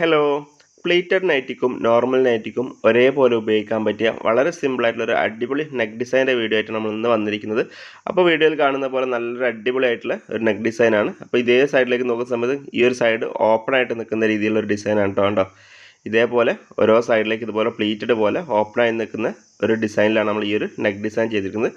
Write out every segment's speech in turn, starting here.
Hello pleated നൈറ്റിക്കും normal നൈറ്റിക്കും ഒരേപോലെ ഉപയോഗിക്കാൻ പറ്റിയ വളരെ സിമ്പിളായിട്ടുള്ള ഒരു അടിപൊളി നെക്ക് ഡിസൈന്റെ വീഡിയോ ആയിട്ട് നമ്മൾ ഇന്ന് വന്നിരിക്കുന്നത്. അപ്പോൾ വീഡിയോയിൽ കാണുന്ന പോലെ നല്ലൊരു അടിപൊളി ആയിട്ടുള്ള ഒരു നെക്ക് ഡിസൈനാണ് അപ്പോൾ ഇതേ സൈഡിലേക്ക് നോക്കുന്ന സമയത്ത് ഈ ഒരു സൈഡ് ഓപ്പൺ ആയിട്ട് നിൽക്കുന്ന രീതിയിലുള്ള ഒരു ഡിസൈനാണ് കേട്ടോ കണ്ടോ? ഇതേപോലെ ഓരോ സൈഡിലേക്ക് ഇതുപോലെ പ്ലീറ്റഡ് പോലെ ഓപ്പൺ ആയി നിൽക്കുന്ന ഒരു ഡിസൈനിലാണ് നമ്മൾ ഈ ഒരു നെക്ക് ഡിസൈൻ ചെയ്തിരിക്കുന്നത്.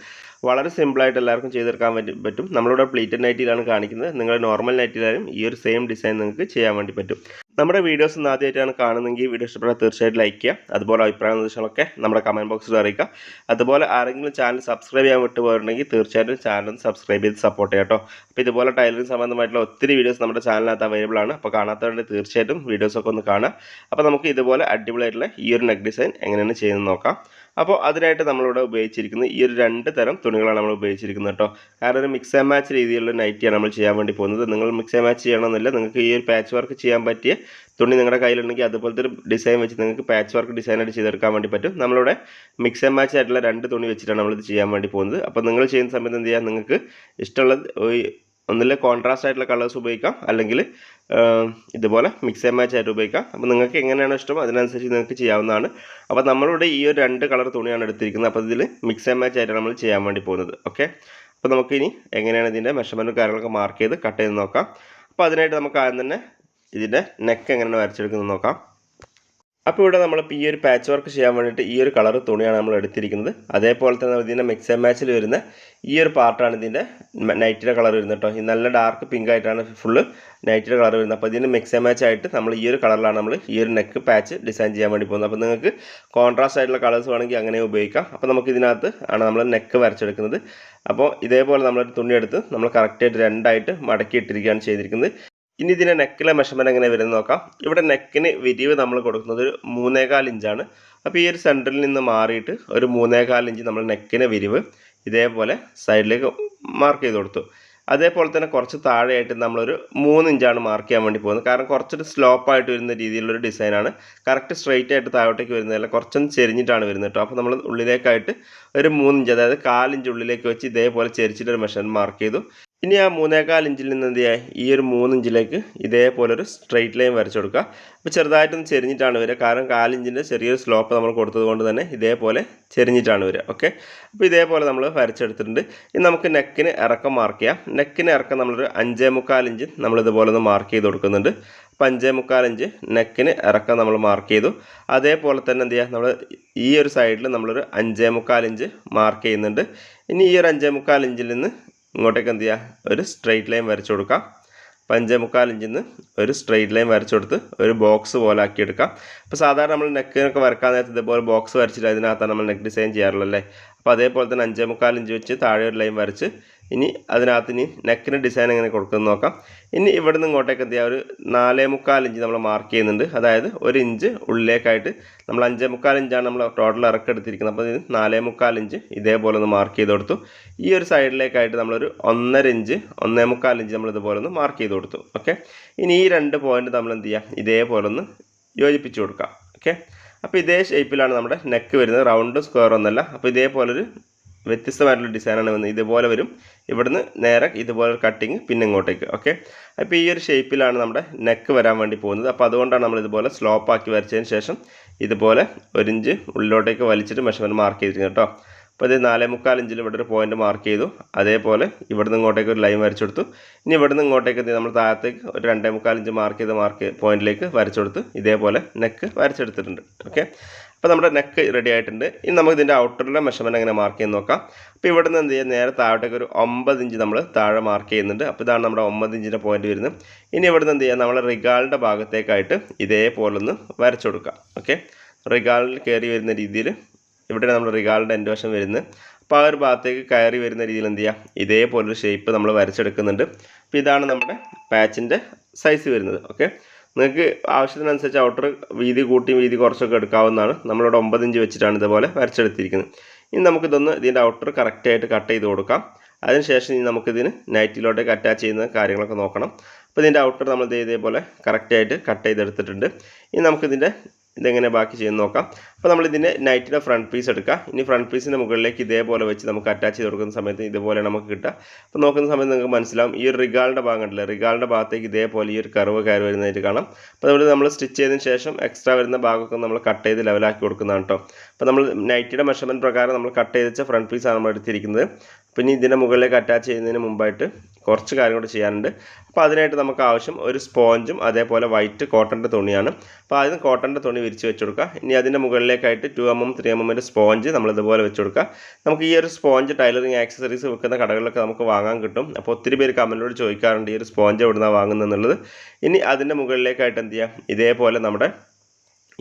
വളരെ സിമ്പിളായിട്ട് എല്ലാവർക്കും ചെയ്തെടുക്കാൻ വേണ്ടി പറ്റും. നമ്മളിവിടെ പ്ലീറ്റഡ് നൈറ്റിലാണ് കാണിക്കുന്നത്. നിങ്ങൾ നോർമൽ നൈറ്റിലായാലും ഈ ഒരു സെയിം ഡിസൈൻ നിങ്ങൾക്ക് ചെയ്യാൻ വേണ്ടി പറ്റും. നമ്മുടെ വീഡിയോസ് ഇന്ന് ആദ്യമായിട്ടാണ് കാണുന്നതെങ്കിൽ വീഡിയോ ഇഷ്ടപ്പെട്ടാൽ തീർച്ചയായിട്ടും ലൈക്ക് ചെയ്യുക. അതുപോലെ അഭിപ്രായ നിർദ്ദേശങ്ങളൊക്കെ നമ്മുടെ കമന്റ് ബോക്സിൽ അറിയിക്കുക. അതുപോലെ ആരെങ്കിലും ചാനൽ സബ്സ്ക്രൈബ് ചെയ്യാൻ വിട്ടുപോയിട്ടുണ്ടെങ്കിൽ തീർച്ചയായിട്ടും ചാനൽ സബ്സ്ക്രൈബ് ചെയ്ത് സപ്പോർട്ട് ചെയ്യാം കേട്ടോ. അപ്പോൾ ഇതുപോലെ ടൈലറിംഗ് സംബന്ധമായിട്ടുള്ള ഒത്തിരി വീഡിയോസ് നമ്മുടെ ചാനലിനകത്ത് അവൈലബിൾ ആണ്. അപ്പോൾ കാണാത്തവരുടെ തീർച്ചയായിട്ടും വീഡിയോസൊക്കെ ഒന്ന് കാണാം അപ്പോൾ നമുക്ക് ഇതുപോലെ അടിപൊളിയായിട്ടുള്ള ഈ ഒരു നെക്ക് ഡിസൈൻ എങ്ങനെയാണ് ചെയ്യുന്നത് നോക്കാം. അപ്പോൾ അതിനായിട്ട് നമ്മളിവിടെ ഉപയോഗിച്ചിരിക്കുന്നത് ഈ ഒരു രണ്ട് തരം തുണികളാണ് നമ്മൾ ഉപയോഗിച്ചിരിക്കുന്നത് കേട്ടോ. കാരണം ഒരു മിക്സ് ആൻഡ് മാച്ച് രീതിയിലുള്ള നൈറ്റിയാണ് നമ്മൾ ചെയ്യാൻ വേണ്ടി പോകുന്നത്. നിങ്ങൾ മിക്സ് ആൻഡ് മാച്ച് ചെയ്യണമെന്നില്ല. നിങ്ങൾക്ക് ഈ ഒരു പാച്ച് വർക്ക് ചെയ്യാൻ പറ്റിയ തുണി നിങ്ങളുടെ കയ്യിലുണ്ടെങ്കിൽ അതുപോലത്തെ ഒരു ഡിസൈൻ വെച്ച് നിങ്ങൾക്ക് പാച്ച് വർക്ക് ഡിസൈനായിട്ട് ചെയ്തെടുക്കാൻ വേണ്ടി പറ്റും. നമ്മളിവിടെ മിക്സ് ആൻഡ് മാച്ച് ആയിട്ടുള്ള രണ്ട് തുണി വെച്ചിട്ടാണ് നമ്മളിത് ചെയ്യാൻ വേണ്ടി പോകുന്നത്. അപ്പോൾ നിങ്ങൾ ചെയ്യുന്ന സമയത്ത് എന്ത് ചെയ്യാം? നിങ്ങൾക്ക് ഇഷ്ടമുള്ള ഒന്നിലെ കോൺട്രാസ്റ്റ് ആയിട്ടുള്ള കളേഴ്സ് ഉപയോഗിക്കാം. അല്ലെങ്കിൽ ഇതുപോലെ മിക്സ് ആൻഡ് മാച്ച് ആയിട്ട് ഉപയോഗിക്കാം. അപ്പോൾ നിങ്ങൾക്ക് എങ്ങനെയാണ് ഇഷ്ടം അതിനനുസരിച്ച് നിങ്ങൾക്ക് ചെയ്യാവുന്നതാണ്. അപ്പോൾ നമ്മളിവിടെ ഈ ഒരു രണ്ട് കളർ തുണിയാണ് എടുത്തിരിക്കുന്നത്. അപ്പോൾ ഇതിൽ മിക്സ് ആൻഡ് മാച്ച് ആയിട്ടാണ് നമ്മൾ ചെയ്യാൻ വേണ്ടി പോകുന്നത്. ഓക്കെ അപ്പോൾ നമുക്കിനി എങ്ങനെയാണ് ഇതിന്റെ മെഷർമെന്റും കാര്യങ്ങളൊക്കെ മാർക്ക് ചെയ്ത് കട്ട് ചെയ്ത് നോക്കാം. അപ്പോൾ അതിനായിട്ട് നമുക്ക് ആദ്യം തന്നെ ഇതിന്റെ നെക്ക് എങ്ങനെയാണ് വരച്ചെടുക്കുന്നത് നോക്കാം. അപ്പോൾ ഇവിടെ നമ്മളിപ്പോൾ ഈ ഒരു പാച്ച് വർക്ക് ചെയ്യാൻ വേണ്ടിയിട്ട് ഈ ഒരു കളർ തുണിയാണ് നമ്മൾ എടുത്തിരിക്കുന്നത്. അതേപോലെ തന്നെ ഇതിന്റെ മിക്സ് ആൻഡ് മാച്ചിൽ വരുന്ന ഈ ഒരു പാർട്ടാണ് ഇതിന്റെ നൈറ്റിന്റെ കളർ വരുന്നത് കേട്ടോ ഈ നല്ല ഡാർക്ക് പിങ്ക് ആയിട്ടാണ് ഫുള്ള് നൈറ്റിന്റെ കളർ വരുന്നത്. അപ്പോൾ ഇതിന്റെ മിക്സ് ആൻഡ് മാച്ച് ആയിട്ട് നമ്മൾ ഈ ഒരു കളറിലാണ് നമ്മൾ ഈ ഒരു നെക്ക് പാച്ച് ഡിസൈൻ ചെയ്യാൻ വേണ്ടി പോകുന്നത്. അപ്പോൾ നിങ്ങൾക്ക് കോൺട്രാസ്റ്റ് ആയിട്ടുള്ള കളേഴ്സ് വേണമെങ്കിൽ അങ്ങനെ ഉപയോഗിക്കാം. അപ്പോൾ നമുക്ക് ഇതിനകത്ത് ആണ് നമ്മൾ നെക്ക് വരച്ചെടുക്കുന്നത്. അപ്പോൾ ഇതേപോലെ നമ്മളൊരു തുണിയെടുത്ത് നമ്മൾ കറക്റ്റായിട്ട് രണ്ടായിട്ട് മടക്കി ഇട്ടിരിക്കുകയാണ് ചെയ്തിരിക്കുന്നത്. ഇനി ഇതിന്റെ നെക്കിലെ മെഷർമെന്റ് എങ്ങനെ വരുന്നത് നോക്കാം. ഇവിടെ നെക്കിന് വിരിവ് നമ്മൾ കൊടുക്കുന്നത് ഒരു മൂന്നേകാൽ ഇഞ്ചാണ്. അപ്പോൾ ഈ ഒരു സെന്ററിൽ നിന്ന് മാറിയിട്ട് ഒരു മൂന്നേകാൽ ഇഞ്ച് നമ്മൾ നെക്കിന് വിരിവ് ഇതേപോലെ സൈഡിലേക്ക് മാർക്ക് ചെയ്ത് കൊടുത്തു. അതേപോലെ തന്നെ കുറച്ച് താഴെയായിട്ട് നമ്മളൊരു മൂന്ന് ഇഞ്ചാണ് മാർക്ക് ചെയ്യാൻ വേണ്ടി പോകുന്നത്. കാരണം കുറച്ചൊരു സ്ലോപ്പായിട്ട് വരുന്ന രീതിയിലുള്ള ഒരു ഡിസൈനാണ് കറക്റ്റ് സ്ട്രെയിറ്റ് ആയിട്ട് താഴോട്ടേക്ക് വരുന്നതല്ല കുറച്ചൊന്ന് ചെരിഞ്ഞിട്ടാണ് വരുന്നത് കേട്ടോ. അപ്പോൾ നമ്മൾ ഉള്ളിലേക്കായിട്ട് ഒരു മൂന്നിഞ്ച് അതായത് കാലിഞ്ച് ഉള്ളിലേക്ക് വെച്ച് ഇതേപോലെ ചെരിച്ചിട്ടൊരു മെഷർ മാർക്ക് ചെയ്തു. ഇനി ആ മൂന്നേകാൽ ഇഞ്ചിൽ നിന്ന് എന്ത് ചെയ്യുക ഈ ഒരു മൂന്ന് ഇഞ്ചിലേക്ക് ഇതേപോലെ ഒരു സ്ട്രെയിറ്റ് ലൈൻ വരച്ചു കൊടുക്കുക. അപ്പോൾ ചെറുതായിട്ടൊന്ന് ചെരിഞ്ഞിട്ടാണ് വരിക. കാരണം കാലിഞ്ചിന്റെ ചെറിയൊരു സ്ലോപ്പ് നമ്മൾ കൊടുത്തത് കൊണ്ട് തന്നെ ഇതേപോലെ ചെരിഞ്ഞിട്ടാണ് വരിക. ഓക്കെ അപ്പോൾ ഇതേപോലെ നമ്മൾ വരച്ചെടുത്തിട്ടുണ്ട്. ഇനി നമുക്ക് നെക്കിന് ഇറക്കം മാർക്ക് ചെയ്യാം. നെക്കിന് ഇറക്കം നമ്മളൊരു അഞ്ചേ മുക്കാൽ ഇഞ്ച് നമ്മൾ ഇതുപോലെ ഒന്ന് മാർക്ക് ചെയ്ത് കൊടുക്കുന്നുണ്ട്. അപ്പോൾ അഞ്ചേ മുക്കാൽ ഇഞ്ച് നെക്കിന് ഇറക്കം നമ്മൾ മാർക്ക് ചെയ്തു. അതേപോലെ തന്നെ എന്ത് ചെയ്യുക നമ്മൾ ഈ ഒരു സൈഡിൽ നമ്മളൊരു അഞ്ചേ മുക്കാൽ ഇഞ്ച് മാർക്ക് ചെയ്യുന്നുണ്ട്. ഇനി ഈ ഒരു അഞ്ചേ മുക്കാൽ ഇഞ്ചിൽ നിന്ന് ഇങ്ങോട്ടേക്ക് എന്ത് ചെയ്യുക ഒരു സ്ട്രെയിറ്റ് ലൈൻ വരച്ചു കൊടുക്കാം. പഞ്ചേ മുക്കാൽ ഇഞ്ചിൽ നിന്ന് ഒരു സ്ട്രെയിറ്റ് ലൈൻ വരച്ചു കൊടുത്ത് ഒരു ബോക്സ് പോലെ ആക്കിയെടുക്കാം അപ്പോൾ സാധാരണ നമ്മൾ നെക്കിനൊക്കെ വരക്കാൻ നേരത്തെ ഇതേപോലെ ബോക്സ് വരച്ചിട്ട് അതിനകത്താണ് നമ്മൾ നെക്ക് ഡിസൈൻ ചെയ്യാറുള്ളത് അല്ലേ? അപ്പോൾ അതേപോലെ തന്നെ അഞ്ചേ മുക്കാൽ ഇഞ്ച് വെച്ച് താഴെ ഒരു ലൈൻ വരച്ച് ഇനി അതിനകത്ത് ഇനി നെക്കിന് ഡിസൈൻ എങ്ങനെ കൊടുക്കുന്നത് നോക്കാം. ഇനി ഇവിടെ നിന്ന് ഇങ്ങോട്ടേക്ക് എന്ത് ചെയ്യുക ഒരു നാലേ മുക്കാൽ ഇഞ്ച് നമ്മൾ മാർക്ക് ചെയ്യുന്നുണ്ട്. അതായത് ഒരു ഇഞ്ച് ഉള്ളിലേക്കായിട്ട് നമ്മൾ അഞ്ചേ മുക്കാൽ ഇഞ്ചാണ് നമ്മൾ ടോട്ടൽ ഇറക്കെടുത്തിരിക്കുന്നത് അപ്പോൾ ഇത് നാലേ മുക്കാൽ ഇഞ്ച് ഇതേപോലെ ഒന്ന് മാർക്ക് ചെയ്ത് കൊടുത്തു. ഈ ഒരു സൈഡിലേക്കായിട്ട് നമ്മളൊരു ഒന്നര ഇഞ്ച് ഒന്നേ മുക്കാൽ ഇഞ്ച് നമ്മൾ ഇതുപോലെ ഒന്ന് മാർക്ക് ചെയ്ത് കൊടുത്തു. ഓക്കെ ഇനി ഈ രണ്ട് പോയിന്റ് നമ്മൾ എന്ത് ചെയ്യാം? ഇതേപോലെ ഒന്ന് യോജിപ്പിച്ച് കൊടുക്കാം. ഓക്കെ അപ്പോൾ ഇതേ ഷേപ്പിലാണ് നമ്മുടെ നെക്ക് വരുന്നത്. റൗണ്ട് സ്ക്വയർ ഒന്നല്ല. അപ്പോൾ ഇതേപോലൊരു വ്യത്യസ്തമായിട്ടുള്ള ഡിസൈനാണ് വന്നത് ഇതുപോലെ വരും. ഇവിടുന്ന് നേരെ ഇതുപോലെ കട്ടിങ് പിന്നെ ഇങ്ങോട്ടേക്ക് ഓക്കെ അപ്പോൾ ഈ ഒരു ഷേപ്പിലാണ് നമ്മുടെ നെക്ക് വരാൻ വേണ്ടി പോകുന്നത്. അപ്പോൾ അതുകൊണ്ടാണ് നമ്മൾ ഇതുപോലെ സ്ലോപ്പ് ആക്കി വരച്ചതിന് ശേഷം ഇതുപോലെ ഒരു ഇഞ്ച് ഉള്ളിലോട്ടേക്ക് വലിച്ചിട്ട് മെഷർമെന്റ് മാർക്ക് ചെയ്തിരിക്കുന്നത് കേട്ടോ. അപ്പോൾ ഇത് നാലേ മുക്കാൽ ഇഞ്ചിൽ ഇവിടെ ഒരു പോയിന്റ് മാർക്ക് ചെയ്തു. അതേപോലെ ഇവിടുന്ന് ഇങ്ങോട്ടേക്ക് ഒരു ലൈൻ വരച്ചു കൊടുത്തു. ഇനി ഇവിടുന്ന് ഇങ്ങോട്ടേക്ക് നമ്മൾ താഴത്തേക്ക് ഒരു രണ്ടേ മുക്കാൽ ഇഞ്ച് മാർക്ക് ചെയ്ത് മാർക്ക് പോയിന്റിലേക്ക് വരച്ചു കൊടുത്തു ഇതേപോലെ നെക്ക് വരച്ചെടുത്തിട്ടുണ്ട് ഓക്കെ അപ്പോൾ നമ്മുടെ നെക്ക് റെഡി ആയിട്ടുണ്ട്. ഇനി നമുക്ക് ഇതിന്റെ ഔട്ടറിലെ മെഷർമെന്റ് എങ്ങനെ മാർക്ക് ചെയ്ത് നോക്കാം. അപ്പോൾ ഇവിടെ നിന്ന് എന്ത് ചെയ്യുക നേരെ താഴോട്ടേക്ക് ഒരു ഒമ്പത് ഇഞ്ച് നമ്മൾ താഴെ മാർക്ക് ചെയ്യുന്നുണ്ട്. അപ്പോൾ ഇതാണ് നമ്മുടെ ഒമ്പത് ഇഞ്ചിന്റെ പോയിന്റ് വരുന്നത്. ഇനി ഇവിടെ നിന്ന് എന്ത് ചെയ്യുക നമ്മൾ റിഗാളിന്റെ ഭാഗത്തേക്കായിട്ട് ഇതേപോലെ ഒന്ന് വരച്ചു കൊടുക്കാം. ഓക്കെ റിഗാളിൽ കയറി വരുന്ന രീതിയിൽ ഇവിടെ നമ്മൾ റിഗാളിന്റെ എന്റെ വശം വരുന്നത്. അപ്പോൾ ആ ഒരു ഭാഗത്തേക്ക് കയറി വരുന്ന രീതിയിൽ എന്ത് ചെയ്യുക ഇതേപോലൊരു ഷേപ്പ് നമ്മൾ വരച്ചെടുക്കുന്നുണ്ട്. അപ്പോൾ ഇതാണ് നമ്മുടെ പാച്ചിന്റെ സൈസ് വരുന്നത്. ഓക്കെ നിങ്ങൾക്ക് ആവശ്യത്തിനനുസരിച്ച് ഔട്ടർ വീതി കൂട്ടിയും വീതി കുറച്ചൊക്കെ എടുക്കാവുന്നതാണ്. നമ്മളിവിടെ ഒമ്പത് ഇഞ്ച് വെച്ചിട്ടാണ് ഇതുപോലെ വരച്ചെടുത്തിരിക്കുന്നത്. ഇനി നമുക്കിതൊന്ന് ഇതിന്റെ ഔട്ടർ കറക്റ്റായിട്ട് കട്ട് ചെയ്ത് കൊടുക്കാം. അതിനുശേഷം ഇനി നമുക്കിതിന് നൈറ്റിലോട്ടേക്ക് അറ്റാച്ച് ചെയ്യുന്ന കാര്യങ്ങളൊക്കെ നോക്കണം. അപ്പോൾ ഇതിന്റെ ഔട്ടർ നമ്മൾ ഇതേപോലെ കറക്റ്റായിട്ട് കട്ട് ചെയ്തെടുത്തിട്ടുണ്ട്. ഇനി നമുക്കിതിന്റെ ഇതെങ്ങനെ ബാക്കി ചെയ്യുന്ന നോക്കാം. അപ്പോൾ നമ്മൾ ഇതിന്റെ നൈറ്റിന്റെ ഫ്രണ്ട് പീസ് എടുക്കുക. ഇനി ഫ്രണ്ട് പീസിന്റെ മുകളിലേക്ക് ഇതേപോലെ വെച്ച് നമുക്ക് അറ്റാച്ച് ചെയ്ത് കൊടുക്കുന്ന സമയത്ത് ഇതുപോലെ നമുക്ക് കിട്ടുക. അപ്പോൾ നോക്കുന്ന സമയത്ത് നിങ്ങൾക്ക് മനസ്സിലാവും ഈ റിഗാളിന്റെ ഭാഗം കണ്ടില്ല? റിഗാളിന്റെ ഭാഗത്തേക്ക് ഇതേപോലെ ഈ ഒരു കർവ് കയറി വരുന്നതായിട്ട് കാണാം. അപ്പോൾ നമ്മൾ നമ്മൾ സ്റ്റിച്ച് ചെയ്തതിന് ശേഷം എക്സ്ട്രാ വരുന്ന ഭാഗമൊക്കെ നമ്മൾ കട്ട് ചെയ്ത് ലെവലാക്കി കൊടുക്കുന്നതാണ് കേട്ടോ അപ്പോൾ നമ്മൾ നൈറ്റിയുടെ മെഷർമെന്റ് പ്രകാരം നമ്മൾ കട്ട് ചെയ്ത് ഫ്രണ്ട് പീസാണ് നമ്മൾ എടുത്തിരിക്കുന്നത്. പിന്നെ ഇതിന്റെ മുകളിലേക്ക് അറ്റാച്ച് ചെയ്യുന്നതിന് മുമ്പായിട്ട് കുറച്ച് കാര്യം കൂടെ ചെയ്യാനുണ്ട്. അപ്പോൾ അതിനായിട്ട് നമുക്ക് ആവശ്യം ഒരു സ്പോഞ്ചും അതേപോലെ വൈറ്റ് കോട്ടന്റെ തുണിയാണ്. അപ്പോൾ ആദ്യം കോട്ടന്റെ തുണി വിരിച്ച് വെച്ച് കൊടുക്കുക ഇനി അതിന്റെ മുകളിലേക്കായിട്ട് two M M three M എമ്മിന്റെ സ്പോഞ്ച് നമ്മൾ ഇതുപോലെ വെച്ച് കൊടുക്കുക നമുക്ക് ഈ ഒരു സ്പോഞ്ച് ടൈലറിങ് ആക്സസറീസ് വെക്കുന്ന കടകളിലൊക്കെ നമുക്ക് വാങ്ങാൻ കിട്ടും. അപ്പോൾ ഒത്തിരി പേര് കമ്മലിനോട് ചോദിക്കാറുണ്ട് ഈ ഒരു സ്പോഞ്ച് എവിടുന്നാണ് വാങ്ങുന്നത് എന്നുള്ളത് ഇനി അതിന്റെ മുകളിലേക്കായിട്ട് എന്ത് ചെയ്യാം? ഇതേപോലെ നമ്മുടെ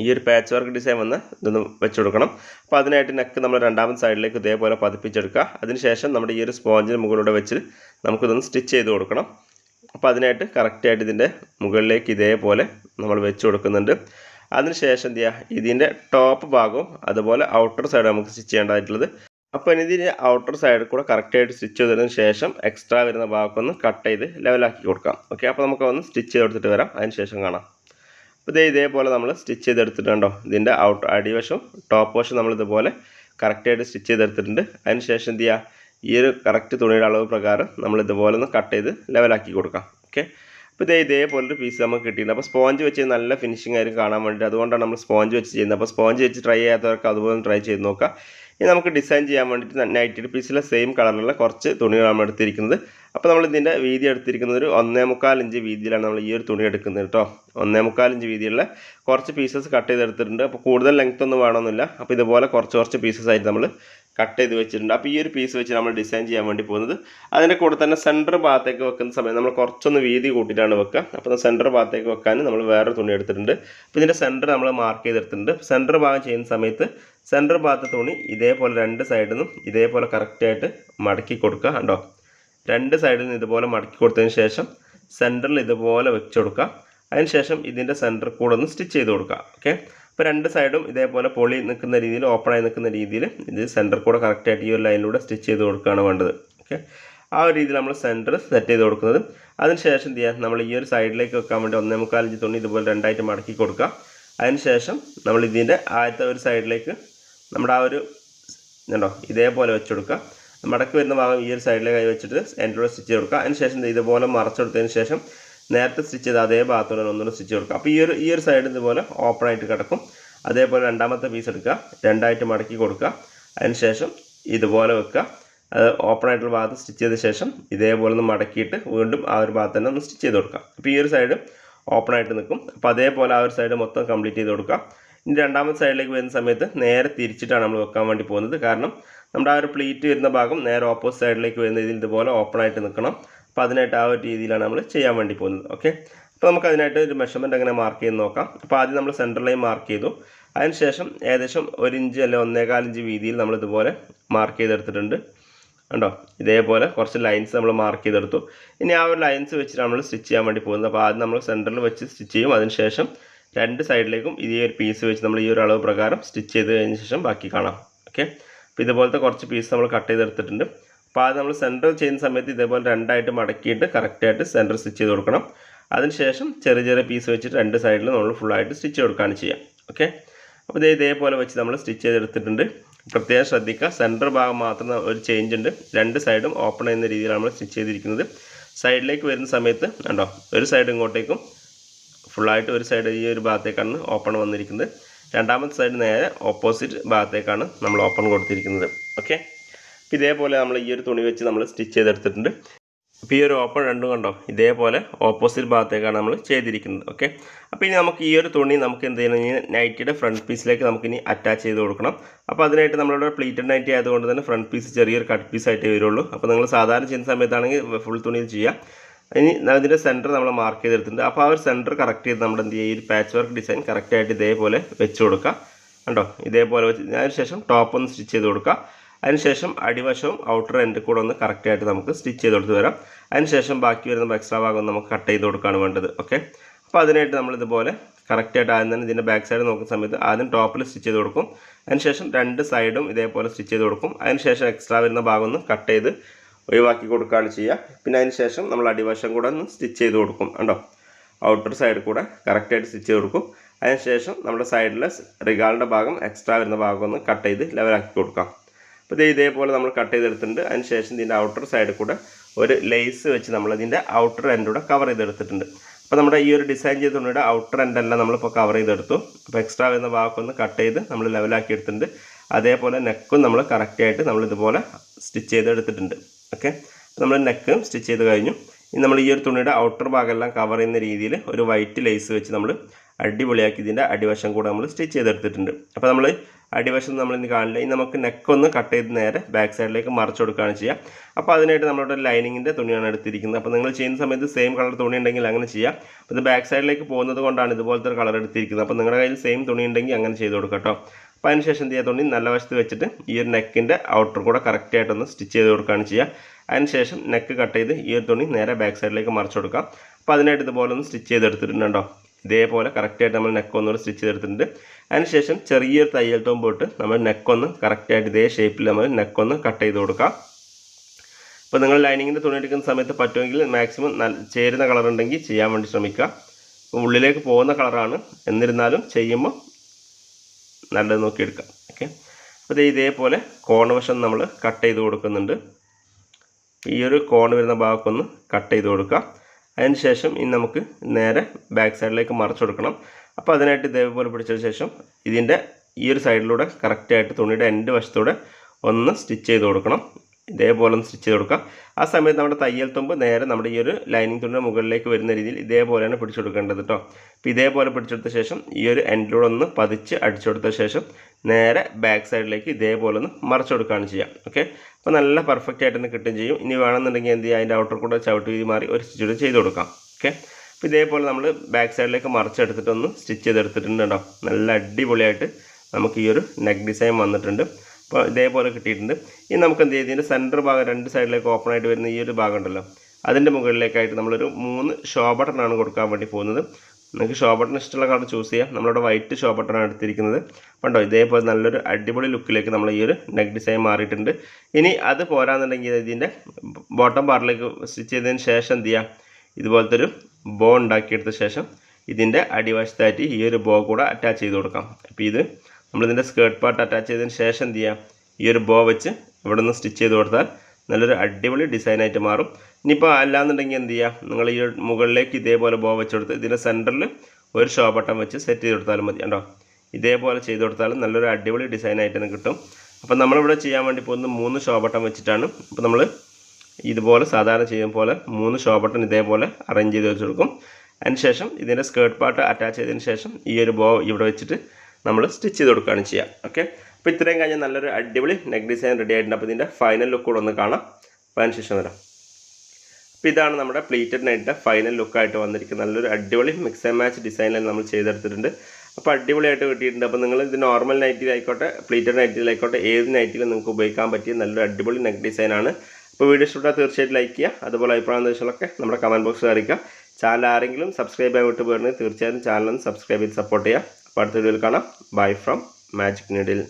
ഈ ഒരു പാച്ച് വർക്ക് ഡിസൈൻ വന്ന് ഇതൊന്ന് വെച്ച് കൊടുക്കണം. അപ്പോൾ അതിനായിട്ട് നെക്ക് നമ്മൾ രണ്ടാമത്തെ സൈഡിലേക്ക് ഇതേപോലെ പതിപ്പിച്ചെടുക്കുക. അതിനുശേഷം നമ്മുടെ ഈ ഒരു സ്പോഞ്ചിന് മുകളിലൂടെ വെച്ച് നമുക്കിതൊന്ന് സ്റ്റിച്ച് ചെയ്ത് കൊടുക്കണം. അപ്പോൾ അതിനായിട്ട് കറക്റ്റായിട്ട് ഇതിന്റെ മുകളിലേക്ക് ഇതേപോലെ നമ്മൾ വെച്ച് കൊടുക്കുന്നുണ്ട്. അതിനുശേഷം എന്ത് ചെയ്യുക ഇതിന്റെ ടോപ്പ് ഭാഗവും അതുപോലെ ഔട്ടർ സൈഡ് നമുക്ക് സ്റ്റിച്ച് ചെയ്യേണ്ടതായിട്ടുള്ളത്. അപ്പോൾ ഇനി ഇതിന്റെ ഔട്ടർ സൈഡിൽ കൂടെ കറക്റ്റായിട്ട് സ്റ്റിച്ച് ചെയ്തതിന് ശേഷം എക്സ്ട്രാ വരുന്ന ഭാഗമൊന്ന് കട്ട് ചെയ്ത് ലെവലാക്കി കൊടുക്കാം. ഓക്കെ അപ്പോൾ നമുക്ക് ഒന്ന് സ്റ്റിച്ച് ചെയ്ത് കൊടുത്തിട്ട് വരാം. അതിന് ശേഷം കാണാം. അപ്പോൾ ഇതേ ഇതേപോലെ നമ്മൾ സ്റ്റിച്ച് ചെയ്തെടുത്തിട്ടുണ്ടോ ഇതിന്റെ ഔട്ട് അടിവശം ടോപ്പ് വശം നമ്മൾ ഇതുപോലെ കറക്റ്റായിട്ട് സ്റ്റിച്ച് ചെയ്തെടുത്തിട്ടുണ്ട്. അതിന് ശേഷം എന്ത് ചെയ്യുക? ഈ ഒരു കറക്റ്റ് തുണിയുടെ അളവ് പ്രകാരം നമ്മൾ ഇതുപോലെ ഒന്ന് കട്ട് ചെയ്ത് ലെവലാക്കി കൊടുക്കാം. ഓക്കെ അപ്പോൾ ഇതേ ഇതേപോലൊരു പീസ് നമുക്ക് കിട്ടിയിട്ടുണ്ട്. അപ്പോൾ സ്പോഞ്ച് വെച്ച് നല്ല ഫിനിഷിംഗ് ആയിരിക്കും കാണാൻ വേണ്ടി അതുകൊണ്ടാണ് നമ്മൾ സ്പോഞ്ച് വെച്ച് ചെയ്യുന്നത്. അപ്പോൾ സ്പോഞ്ച് വെച്ച് ട്രൈ ചെയ്യാത്തവർക്ക് അതുപോലെ ട്രൈ ചെയ്ത് നോക്കാം. ഇനി നമുക്ക് ഡിസൈൻ ചെയ്യാൻ വേണ്ടിയിട്ട് നൈറ്റ് പീസിലെ സെയിം കളറിലുള്ള കുറച്ച് തുണികളാണ് എടുത്തിരിക്കുന്നത്. അപ്പോൾ നമ്മൾ ഇതിന്റെ വീതി എടുത്തിരിക്കുന്നത് ഒരു ഒന്നേ മുക്കാൽ ഇഞ്ച് വീതിയിലാണ് നമ്മൾ ഈ ഒരു തുണി എടുക്കുന്നത് കേട്ടോ. ഒന്നേ മുക്കാൽ ഇഞ്ച് വീതിയുള്ള കുറച്ച് പീസസ് കട്ട് ചെയ്തെടുത്തിട്ടുണ്ട്. അപ്പോൾ കൂടുതൽ ലെങ്ത് ഒന്നും വേണമെന്നില്ല. അപ്പോൾ ഇതുപോലെ കുറച്ച് കുറച്ച് പീസസ് ആയിട്ട് നമ്മൾ കട്ട് ചെയ്ത് വെച്ചിട്ടുണ്ട്. അപ്പോൾ ഈ ഒരു പീസ് വെച്ച് നമ്മൾ ഡിസൈൻ ചെയ്യാൻ വേണ്ടി പോകുന്നത് അതിന്റെ കൂടെ തന്നെ സെന്റർ ഭാഗത്തേക്ക് വെക്കുന്ന സമയം നമ്മൾ കുറച്ചൊന്ന് വീതി കൂട്ടിയിട്ടാണ് വെക്കുക. അപ്പോൾ സെന്റർ ഭാഗത്തേക്ക് വെക്കാൻ നമ്മൾ വേറെ തുണി എടുത്തിട്ടുണ്ട്. അപ്പോൾ ഇതിന്റെ സെന്റർ നമ്മൾ മാർക്ക് ചെയ്തെടുത്തിട്ടുണ്ട്. സെന്റർ ഭാഗം ചെയ്യുന്ന സമയത്ത് സെന്റർ ഭാഗത്തെ തുണി ഇതേപോലെ രണ്ട് സൈഡിൽ നിന്നും ഇതേപോലെ കറക്റ്റായിട്ട് മടക്കി കൊടുക്കുക കണ്ടോ രണ്ട് സൈഡിൽ നിന്ന് ഇതുപോലെ മടക്കി കൊടുത്തതിന് ശേഷം സെന്ററിൽ ഇതുപോലെ വെച്ച് കൊടുക്കുക. അതിന് ശേഷം ഇതിന്റെ സെന്റർ കൂടെ ഒന്ന് സ്റ്റിച്ച് ചെയ്ത് കൊടുക്കുക. ഓക്കെ അപ്പോൾ രണ്ട് സൈഡും ഇതേപോലെ പൊളി നിൽക്കുന്ന രീതിയിൽ ഓപ്പൺ ആയി നിൽക്കുന്ന രീതിയിൽ ഇത് സെന്റർ കൂടെ കറക്റ്റായിട്ട് ഈ ഒരു ലൈനിലൂടെ സ്റ്റിച്ച് ചെയ്ത് കൊടുക്കുകയാണ് വേണ്ടത്. ഓക്കെ ആ ഒരു രീതിയിൽ നമ്മൾ സെന്റർ സെറ്റ് ചെയ്ത് കൊടുക്കുന്നത്. അതിനുശേഷം എന്ത് ചെയ്യുക? നമ്മൾ ഈ ഒരു സൈഡിലേക്ക് വെക്കാൻ വേണ്ടി ഒന്നേ മുക്കാൽ ഇഞ്ച് തുണി ഇതുപോലെ രണ്ടായിട്ട് മടക്കി കൊടുക്കുക. അതിനുശേഷം നമ്മൾ ഇതിന്റെ ആദ്യത്തെ ഒരു സൈഡിലേക്ക് നമ്മുടെ ആ ഒരു ഇതുണ്ടോ? ഇതേപോലെ വെച്ച് കൊടുക്കുക. മടക്കി വരുന്ന ഭാഗം ഈ ഒരു സൈഡിലെ കൈ വെച്ചിട്ട് എൻഡിലൂടെ സ്റ്റിച്ച് കൊടുക്കുക. അതിനുശേഷം ശേഷം ഇതുപോലെ മറച്ചെടുത്തതിന് ശേഷം നേരത്തെ സ്റ്റിച്ച് ചെയ്ത അതേ ഭാഗത്തോടെ ഒന്നുകൂടെ സ്റ്റിച്ച് കൊടുക്കുക. അപ്പോൾ ഈ ഒരു ഈ ഒരു സൈഡ് ഇതുപോലെ ഓപ്പൺ ആയിട്ട് കിടക്കും. അതേപോലെ രണ്ടാമത്തെ പീസ് എടുക്കുക. രണ്ടായിട്ട് മടക്കി കൊടുക്കുക. അതിനുശേഷം ഇതുപോലെ വെക്കുക. അത് ഓപ്പൺ ആയിട്ടുള്ള ഭാഗത്ത് സ്റ്റിച്ച് ചെയ്ത ശേഷം ഇതേപോലെ ഒന്ന് മടക്കിയിട്ട് വീണ്ടും ആ ഒരു ഭാഗത്ത് തന്നെ ഒന്ന് സ്റ്റിച്ച് ചെയ്ത് കൊടുക്കുക. അപ്പോൾ ഈ ഒരു സൈഡ് ഓപ്പൺ ആയിട്ട് നിൽക്കും. അപ്പോൾ അതേപോലെ ആ ഒരു സൈഡ് മൊത്തം കംപ്ലീറ്റ് ചെയ്ത് കൊടുക്കുക. ഇനി രണ്ടാമത്തെ സൈഡിലേക്ക് വരുന്ന സമയത്ത് നേരെ തിരിച്ചിട്ടാണ് നമ്മൾ വെക്കാൻ വേണ്ടി പോകുന്നത്. കാരണം നമ്മുടെ ആ ഒരു പ്ലീറ്റ് വരുന്ന ഭാഗം നേരെ ഓപ്പോസിറ്റ് സൈഡിലേക്ക് വരുന്ന രീതിയിൽ ഇതുപോലെ ഓപ്പൺ ആയിട്ട് നിൽക്കണം. അപ്പോൾ അതിനായിട്ട് ആ ഒരു രീതിയിലാണ് നമ്മൾ ചെയ്യാൻ വേണ്ടി പോകുന്നത്. ഓക്കെ അപ്പോൾ നമുക്ക് അതിനായിട്ട് ഒരു മെഷർമെന്റ് എങ്ങനെ മാർക്ക് ചെയ്ത് നോക്കാം. അപ്പോൾ ആദ്യം നമ്മൾ സെന്റർ ലൈൻ മാർക്ക് ചെയ്തു. അതിനുശേഷം ഏകദേശം ഒരു ഇഞ്ച് അല്ലെങ്കിൽ ഒന്നേകാൽ ഇഞ്ച് വീതിയിൽ നമ്മൾ ഇതുപോലെ മാർക്ക് ചെയ്തെടുത്തിട്ടുണ്ട്. കണ്ടോ? ഇതേപോലെ കുറച്ച് ലൈൻസ് നമ്മൾ മാർക്ക് ചെയ്തെടുത്തു. ഇനി ആ ഒരു ലൈൻസ് വെച്ചിട്ട് നമ്മൾ സ്റ്റിച്ച് ചെയ്യാൻ വേണ്ടി പോകുന്നത്. അപ്പോൾ ആദ്യം നമ്മൾ സെന്ററിൽ വെച്ച് സ്റ്റിച്ച് ചെയ്യും. അതിനുശേഷം രണ്ട് സൈഡിലേക്കും ഇതേ ഒരു പീസ് വെച്ച് നമ്മൾ ഈ ഒരു അളവ് പ്രകാരം സ്റ്റിച്ച് ചെയ്ത് കഴിഞ്ഞ ശേഷം ബാക്കി കാണാം. ഓക്കെ അപ്പോൾ ഇതുപോലത്തെ കുറച്ച് പീസ് നമ്മൾ കട്ട് ചെയ്തെടുത്തിട്ടുണ്ട്. അപ്പോൾ അത് നമ്മൾ സെന്റർ ചെയ്യുന്ന സമയത്ത് ഇതേപോലെ രണ്ടായിട്ട് മടക്കിയിട്ട് കറക്റ്റായിട്ട് സെന്റർ സ്റ്റിച്ച് ചെയ്ത് കൊടുക്കണം. അതിനുശേഷം ചെറിയ ചെറിയ പീസ് വെച്ചിട്ട് രണ്ട് സൈഡിൽ നമ്മൾ ഫുള്ളായിട്ട് സ്റ്റിച്ച് കൊടുക്കുകയാണ് ചെയ്യാം. ഓക്കെ അപ്പോൾ ഇതേ ഇതേപോലെ വെച്ച് നമ്മൾ സ്റ്റിച്ച് ചെയ്തെടുത്തിട്ടുണ്ട്. പ്രത്യേകം ശ്രദ്ധിക്കുക സെന്റർ ഭാഗം മാത്രം ഒരു ചേഞ്ച് ഉണ്ട്. രണ്ട് സൈഡും ഓപ്പൺ ചെയ്യുന്ന രീതിയിലാണ് നമ്മൾ സ്റ്റിച്ച് ചെയ്തിരിക്കുന്നത്. സൈഡിലേക്ക് വരുന്ന സമയത്ത് കണ്ടോ ഒരു സൈഡ് ഇങ്ങോട്ടേക്കും ഫുള്ളായിട്ട് ഒരു സൈഡ് ഈ ഒരു ഭാഗത്തേക്കാണ് ഓപ്പൺ വന്നിരിക്കുന്നത്. രണ്ടാമത്തെ സൈഡ് നേരെ ഓപ്പോസിറ്റ് ഭാഗത്തേക്കാണ് നമ്മൾ ഓപ്പൺ കൊടുത്തിരിക്കുന്നത്. ഓക്കെ അപ്പോൾ ഇതേപോലെ നമ്മൾ ഈ ഒരു തുണി വെച്ച് നമ്മൾ സ്റ്റിച്ച് ചെയ്തെടുത്തിട്ടുണ്ട്. അപ്പോൾ ഈ ഒരു ഓപ്പൺ രണ്ടും കണ്ടോ? ഇതേപോലെ ഓപ്പോസിറ്റ് ഭാഗത്തേക്കാണ് നമ്മൾ ചെയ്തിരിക്കുന്നത്. ഓക്കെ അപ്പോൾ ഇനി നമുക്ക് ഈ ഒരു തുണി നമുക്ക് എന്ത് ചെയ്യണം? നൈറ്റിയുടെ ഫ്രണ്ട് പീസിലേക്ക് നമുക്ക് ഇനി അറ്റാച്ച് ചെയ്ത് കൊടുക്കണം. അപ്പോൾ അതിനായിട്ട് നമ്മളിവിടെ പ്ലീറ്റഡ് നൈറ്റി ആയതുകൊണ്ട് തന്നെ ഫ്രണ്ട് പീസ് ചെറിയൊരു കട്ട് പീസ് ആയിട്ടേ വരുള്ളൂ. അപ്പോൾ നിങ്ങൾ സാധാരണ ചെയ്യുന്ന സമയത്താണെങ്കിൽ ഫുൾ തുണിയിൽ ചെയ്യാം. ഇനി അതിന്റെ സെന്റർ നമ്മൾ മാർക്ക് ചെയ്തെടുത്തിട്ടുണ്ട്. അപ്പോൾ ആ ഒരു സെന്റർ കറക്റ്റ് ചെയ്ത് നമ്മൾ എന്ത് ചെയ്യുക? ഈ പാച്ച് വർക്ക് ഡിസൈൻ കറക്റ്റായിട്ട് ഇതേപോലെ വെച്ച് കൊടുക്കുക. കണ്ടോ? ഇതേപോലെ വെച്ച് അതിനുശേഷം ടോപ്പ് ഒന്ന് സ്റ്റിച്ച് ചെയ്ത് കൊടുക്കുക. അതിനുശേഷം അടിവശവും ഔട്ടർ എൻഡ് കൂടെ ഒന്ന് കറക്റ്റായിട്ട് നമുക്ക് സ്റ്റിച്ച് ചെയ്ത് കൊടുത്ത് വരാം. അതിനുശേഷം ബാക്കി വരുന്ന എക്സ്ട്രാ ഭാഗം നമുക്ക് കട്ട് ചെയ്ത് കൊടുക്കുകയാണ് വേണ്ടത്. ഓക്കെ അപ്പോൾ അതിനായിട്ട് നമ്മൾ ഇതുപോലെ കറക്റ്റായിട്ട് ആദ്യം തന്നെ ഇതിന്റെ ബാക്ക് സൈഡ് നോക്കുന്ന സമയത്ത് ആദ്യം ടോപ്പിൽ സ്റ്റിച്ച് ചെയ്ത് കൊടുക്കും. അതിനുശേഷം രണ്ട് സൈഡും ഇതേപോലെ സ്റ്റിച്ച് ചെയ്ത് കൊടുക്കും. അതിനുശേഷം എക്സ്ട്രാ വരുന്ന ഭാഗം ഒന്ന് കട്ട് ചെയ്ത് ഒഴിവാക്കി കൊടുക്കുകയാണ് ചെയ്യുക. പിന്നെ അതിന് ശേഷം നമ്മൾ അടിവശം കൂടെ ഒന്ന് സ്റ്റിച്ച് ചെയ്ത് കൊടുക്കും കണ്ടോ? ഔട്ടർ സൈഡ് കൂടെ കറക്റ്റായിട്ട് സ്റ്റിച്ച് ചെയ്ത് കൊടുക്കും. അതിനുശേഷം നമ്മുടെ സൈഡിലെ റിഗാളിന്റെ ഭാഗം എക്സ്ട്രാ വരുന്ന ഭാഗം ഒന്ന് കട്ട് ചെയ്ത് ലെവലാക്കി കൊടുക്കാം. അപ്പോൾ ഇത് ഇതേപോലെ നമ്മൾ കട്ട് ചെയ്തെടുത്തിട്ടുണ്ട്. അതിനുശേഷം ഇതിന്റെ ഔട്ടർ സൈഡിൽ കൂടെ ഒരു ലേസ് വെച്ച് നമ്മൾ ഇതിന്റെ ഔട്ടർ കൂടെ കവർ ചെയ്തെടുത്തിട്ടുണ്ട്. അപ്പോൾ നമ്മുടെ ഈ ഒരു ഡിസൈൻ ചെയ്ത തുണിയുടെ ഔട്ടർ എൻഡെല്ലാം നമ്മളിപ്പോൾ കവർ ചെയ്തെടുത്തു. അപ്പോൾ എക്സ്ട്രാ വരുന്ന ഭാഗമൊന്ന് കട്ട് ചെയ്ത് നമ്മൾ ലെവലാക്കി എടുത്തിട്ടുണ്ട്. അതേപോലെ നെക്കും നമ്മൾ കറക്റ്റായിട്ട് നമ്മൾ ഇതുപോലെ സ്റ്റിച്ച് ചെയ്ത് എടുത്തിട്ടുണ്ട് ഓക്കെ? നമ്മൾ നെക്ക് സ്റ്റിച്ച് ചെയ്ത് കഴിഞ്ഞു. ഇനി നമ്മൾ ഈ ഒരു തുണിയുടെ ഔട്ടർ ഭാഗമെല്ലാം കവർ ചെയ്യുന്ന രീതിയിൽ ഒരു വൈറ്റ് ലേസ് വെച്ച് നമ്മൾ അടിപൊളിയാക്കി ഇതിന്റെ അടിവശം കൂടെ നമ്മൾ സ്റ്റിച്ച് ചെയ്തെടുത്തിട്ടുണ്ട്. അപ്പോൾ നമ്മൾ അടിവശം നമ്മൾ ഇനി കാണില്ല. ഇനി നമുക്ക് നെക്കൊന്ന് കട്ട് ചെയ്ത് നേരെ ബാക്ക് സൈഡിലേക്ക് മറച്ചു കൊടുക്കുകയാണ് ചെയ്യുക അപ്പോൾ അതിനായിട്ട് നമ്മളുടെ ലൈനിങ്ങിന്റെ തുണിയാണ് എടുത്തിരിക്കുന്നത്. അപ്പോൾ നിങ്ങൾ ചെയ്യുന്ന സമയത്ത് സെയിം കളർ തുണി ഉണ്ടെങ്കിൽ അങ്ങനെ ചെയ്യാം. അപ്പോൾ ഇത് ബാക്ക് സൈഡിലേക്ക് പോകുന്നത് കൊണ്ടാണ് ഇതുപോലത്തെ ഒരു കളർ എടുത്തിരിക്കുന്നത്. അപ്പോൾ നിങ്ങളുടെ കയ്യിൽ സെയിം തുണി ഉണ്ടെങ്കിൽ അങ്ങനെ ചെയ്ത് കൊടുക്കാം കേട്ടോ. അപ്പോൾ അതിനുശേഷം എന്ത് ചെയ്യുക തുണി നല്ല വശത്ത് വെച്ചിട്ട് ഈ ഒരു നെക്കിന്റെ ഔട്ടർ കൂടെ കറക്റ്റായിട്ടൊന്ന് സ്റ്റിച്ച് ചെയ്ത് കൊടുക്കുകയാണ് ചെയ്യുക അതിനുശേഷം നെക്ക് കട്ട് ചെയ്ത് ഈ ഒരു തുണി നേരെ ബാക്ക് സൈഡിലേക്ക് മറിച്ച് കൊടുക്കാം. അപ്പോൾ അതിനായിട്ട് ഇതുപോലെ ഒന്ന് സ്റ്റിച്ച് ചെയ്തെടുത്തിട്ടുണ്ടോ ഇതേപോലെ കറക്റ്റായിട്ട് നമ്മൾ നെക്ക് ഒന്നുകൂടെ സ്റ്റിച്ച് ചെയ്തെടുത്തിട്ടുണ്ട്. അതിനുശേഷം ചെറിയൊരു തയ്യൽ തോമ്പ് ഇട്ട് നമ്മൾ നെക്കൊന്ന് കറക്റ്റായിട്ട് ഇതേ ഷേപ്പിൽ നമ്മൾ നെക്കൊന്ന് കട്ട് ചെയ്ത് കൊടുക്കാം. അപ്പോൾ നിങ്ങൾ ലൈനിങ്ങിന്റെ തുണി എടുക്കുന്ന സമയത്ത് പറ്റുമെങ്കിൽ മാക്സിമം ചേരുന്ന കളർ ഉണ്ടെങ്കിൽ ചെയ്യാൻ വേണ്ടി ശ്രമിക്കുക. ഉള്ളിലേക്ക് പോകുന്ന കളറാണ് എന്നിരുന്നാലും ചെയ്യുമ്പോൾ നല്ലത് നോക്കിയെടുക്കാം. ഓക്കെ അപ്പോൾ ഇതേപോലെ കോണവശം നമ്മൾ കട്ട് ചെയ്ത് കൊടുക്കുന്നുണ്ട്. ഈ ഒരു കോൺ വരുന്ന ഭാഗത്തൊന്ന് കട്ട് ചെയ്ത് കൊടുക്കാം അതിന് ശേഷം ഇനി നമുക്ക് നേരെ ബാക്ക് സൈഡിലേക്ക് മറച്ചു കൊടുക്കണം. അപ്പോൾ അതിനായിട്ട് ഇതേപോലെ പിടിച്ചതിന് ശേഷം ഇതിന്റെ ഈ ഒരു സൈഡിലൂടെ കറക്റ്റായിട്ട് തുണിയുടെ എന്റെ വശത്തൂടെ ഒന്ന് സ്റ്റിച്ച് ചെയ്ത് കൊടുക്കണം. ഇതേപോലെ ഒന്ന് സ്റ്റിച്ച് ചെയ്ത് കൊടുക്കുക ആ സമയത്ത് നമ്മുടെ തയ്യൽ തുമ്പ് നേരെ നമ്മുടെ ഈ ഒരു ലൈനിങ് തുണിയുടെ മുകളിലേക്ക് വരുന്ന രീതിയിൽ ഇതേപോലെയാണ് പിടിച്ചെടുക്കേണ്ടത് കേട്ടോ അപ്പോൾ ഇതേപോലെ പിടിച്ചെടുത്ത ശേഷം ഈ ഒരു എൻഡിലൂടെ ഒന്ന് പതിച്ച് അടിച്ചു കൊടുത്ത ശേഷം നേരെ ബാക്ക് സൈഡിലേക്ക് ഇതേപോലെ ഒന്ന് മറച്ചു കൊടുക്കുകയാണ് ചെയ്യാം. ഓക്കെ? അപ്പോൾ നല്ല പെർഫെക്റ്റ് ആയിട്ട് തന്നെ കിട്ടുകയും ചെയ്യും. ഇനി വേണമെന്നുണ്ടെങ്കിൽ എന്ത് ചെയ്യുക അതിന്റെ ഔട്ടർ കൂടെ ചവിട്ട് വീതി മാറി ഒരു സ്റ്റിച്ച് ചെയ്ത് കൊടുക്കാം. ഓക്കെ? അപ്പോൾ ഇതേപോലെ നമ്മൾ ബാക്ക് സൈഡിലേക്ക് മറച്ചെടുത്തിട്ടൊന്ന് സ്റ്റിച്ച് ചെയ്തെടുത്തിട്ടുണ്ട് കേട്ടോ നല്ല അടിപൊളിയായിട്ട് നമുക്ക് ഈ ഒരു നെക്ക് ഡിസൈൻ വന്നിട്ടുണ്ട്. അപ്പോൾ ഇതേപോലെ കിട്ടിയിട്ടുണ്ട്. ഇനി നമുക്ക് എന്ത് ചെയ്ത് ഇതിന്റെ സെന്റർ ഭാഗം രണ്ട് സൈഡിലേക്ക് ഓപ്പൺ ആയിട്ട് വരുന്ന ഈ ഒരു ഭാഗം ഉണ്ടല്ലോ. അതിന്റെ മുകളിലേക്കായിട്ട് നമ്മളൊരു മൂന്ന് ഷോ ബട്ടണാണ് കൊടുക്കാൻ വേണ്ടി പോകുന്നത്. നിങ്ങൾക്ക് ഷോ ബട്ടൺ ഇഷ്ടമുള്ള കളർ ചൂസ് ചെയ്യാം. നമ്മളിവിടെ വൈറ്റ് ഷോ ബട്ടണാണ് എടുത്തിരിക്കുന്നത്. കണ്ടോ ഇതേപോലെ നല്ലൊരു അടിപൊളി ലുക്കിലേക്ക് നമ്മൾ ഈ ഒരു നെക്ക് ഡിസൈൻ മാറിയിട്ടുണ്ട്. ഇനി അത് പോരാന്നുണ്ടെങ്കിൽ ഇതിന്റെ ബോട്ടം പാർട്ടിലേക്ക് സ്റ്റിച്ച് ചെയ്തതിന് ശേഷം എന്ത് ചെയ്യാം? ഇതുപോലത്തെ ഒരു ബോ ഉണ്ടാക്കിയെടുത്ത ശേഷം ഇതിന്റെ അടിവശത്തായിട്ട് ഈ ഒരു ബോ കൂടെ അറ്റാച്ച് ചെയ്ത് കൊടുക്കാം. അപ്പോൾ ഇത് നമ്മളിതിന്റെ സ്കേർട്ട് പാർട്ട് അറ്റാച്ച് ചെയ്തതിന് ശേഷം എന്ത് ചെയ്യാം? ഈ ഒരു ബോ വെച്ച് ഇവിടെ നിന്ന് സ്റ്റിച്ച് ചെയ്ത് കൊടുത്താൽ നല്ലൊരു അടിപൊളി ഡിസൈനായിട്ട് മാറും. ഇനിയിപ്പോൾ അല്ലാന്നുണ്ടെങ്കിൽ എന്ത് ചെയ്യാം? നിങ്ങൾ ഈ മുകളിലേക്ക് ഇതേപോലെ ബോ വെച്ച് കൊടുത്ത് ഇതിന്റെ സെന്ററിൽ ഒരു ഷോ ബട്ടൺ വെച്ച് സെറ്റ് ചെയ്ത് കൊടുത്താലും മതി കണ്ടോ? ഇതേപോലെ ചെയ്ത് കൊടുത്താലും നല്ലൊരു അടിപൊളി ഡിസൈനായിട്ട് തന്നെ കിട്ടും. അപ്പം നമ്മളിവിടെ ചെയ്യാൻ വേണ്ടി പോകുന്നത് മൂന്ന് ഷോ ബട്ടൺ വെച്ചിട്ടാണ്. അപ്പോൾ നമ്മൾ ഇതുപോലെ സാധാരണ ചെയ്യുന്ന പോലെ മൂന്ന് ഷോ ബട്ടൺ ഇതേപോലെ അറേഞ്ച് ചെയ്ത് വെച്ച് കൊടുക്കും. അതിന് ശേഷം ഇതിന്റെ സ്കേർട്ട് പാർട്ട് അറ്റാച്ച് ചെയ്തതിന് ശേഷം ഈ ഒരു ബോ ഇവിടെ വെച്ചിട്ട് നമ്മൾ സ്റ്റിച്ച് ചെയ്ത് കൊടുക്കുകയാണ് ചെയ്യുക. ഓക്കെ അപ്പോൾ ഇത്രയും കഴിഞ്ഞാൽ നല്ലൊരു അടിപൊളി നെക്ക് ഡിസൈൻ റെഡി ആയിട്ടുണ്ട്. അപ്പോൾ ഇതിന്റെ ഫൈനൽ ലുക്ക് കൂടെ ഒന്ന് കാണാം. അപ്പോൾ അതിന് ശേഷം വരാം. അപ്പോൾ ഇതാണ് നമ്മുടെ പ്ലീറ്റഡ് നൈറ്റിന്റെ ഫൈനൽ ലുക്കായിട്ട് വന്നിരിക്കുന്നത്. നല്ലൊരു അടിപൊളി മിക്സ് ആൻഡ് മാച്ച് ഡിസൈനിൽ നമ്മൾ ചെയ്തെടുത്തിട്ടുണ്ട്. അപ്പോൾ അടിപൊളിയായിട്ട് കിട്ടിയിട്ടുണ്ട്. അപ്പോൾ നിങ്ങൾ ഇത് നോർമൽ നൈറ്റിലായിക്കോട്ടെ പ്ലേറ്റഡ് നൈറ്റിലായിക്കോട്ടെ ഏത് നൈറ്റിലും നിങ്ങൾക്ക് ഉപയോഗിക്കാൻ പറ്റിയ നല്ലൊരു അടിപൊളി നെക്ക് ഡിസൈനാണ് അപ്പോൾ വീഡിയോ ഇഷ്ടപ്പെട്ടാൽ തീർച്ചയായിട്ടും ലൈക്ക് ചെയ്യുക. അതുപോലെ അഭിപ്രായ നിർദ്ദേശങ്ങളൊക്കെ നമ്മുടെ കമന്റ് ബോക്സിൽ അറിയിക്കുക. ചാനൽ ആരെങ്കിലും സബ്സ്ക്രൈബ് ചെയ്യാൻ വിട്ട് പോയിരുന്നെങ്കിൽ തീർച്ചയായും ഒന്ന് സബ്സ്ക്രൈബ് ചെയ്ത് സപ്പോർട്ട് ചെയ്യുക. അപ്പോൾ അടുത്ത വീഡിയോയിൽ കാണാം. Bye from magic needle